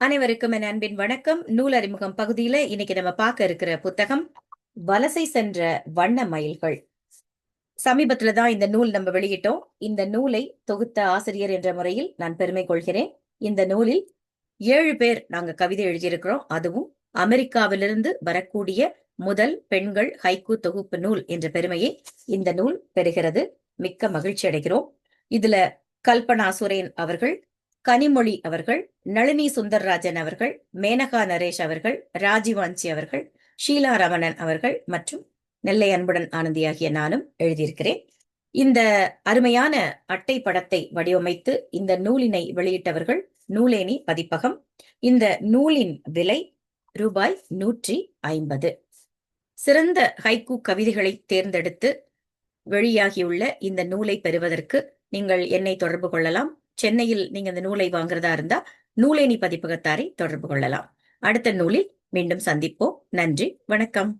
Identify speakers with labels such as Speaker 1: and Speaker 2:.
Speaker 1: அனைவருக்கும் என் அன்பின் வணக்கம். நூல் அறிமுகம் பகுதியில இன்னைக்கு நம்ம பார்க்க இருக்கிற புத்தகம் வலசை சென்ற வண்ண மயில்கள் சமீபத்துல தான் இந்த நூல் நம்ம வெளியிட்டோம். இந்த நூலை தொகுத்த ஆசிரியர் என்ற முறையில் நான் பெருமை கொள்கிறேன். இந்த நூலில் ஏழு பேர் நாங்க கவிதை எழுதியிருக்கிறோம். அதுவும் அமெரிக்காவிலிருந்து வரக்கூடிய முதல் பெண்கள் ஹைக்கூ தொகுப்பு நூல் என்ற பெருமையை இந்த நூல் பெறுகிறது. மிக்க மகிழ்ச்சி அடைகிறோம். இதுல கல்பனா சுரேன் அவர்கள் கனிமொழி அவர்கள் நளினி சுந்தர்ராஜன் அவர்கள் மேனகா நரேஷ் அவர்கள் ராஜீவாஞ்சி அவர்கள் ஷீலா ரமணன் அவர்கள் மற்றும் நெல்லை அன்புடன் ஆனந்தி ஆகிய நானும் எழுதியிருக்கிறேன். இந்த அருமையான அட்டை படத்தை வடிவமைத்து இந்த நூலினை வெளியிட்டவர்கள் நூலேனி பதிப்பகம். இந்த நூலின் விலை ரூபாய் நூற்றி ஐம்பது. சிறந்த ஹைக்கூ கவிதைகளை தேர்ந்தெடுத்து வெளியாகியுள்ள இந்த நூலை பெறுவதற்கு நீங்கள் என்னை தொடர்பு கொள்ளலாம். சென்னையில் நீங்க இந்த நூலை வாங்குறதா இருந்தா நூலேணி பதிப்பகத்தாரை தொடர்பு கொள்ளலாம். அடுத்த நூலில் மீண்டும் சந்திப்போம். நன்றி. வணக்கம்.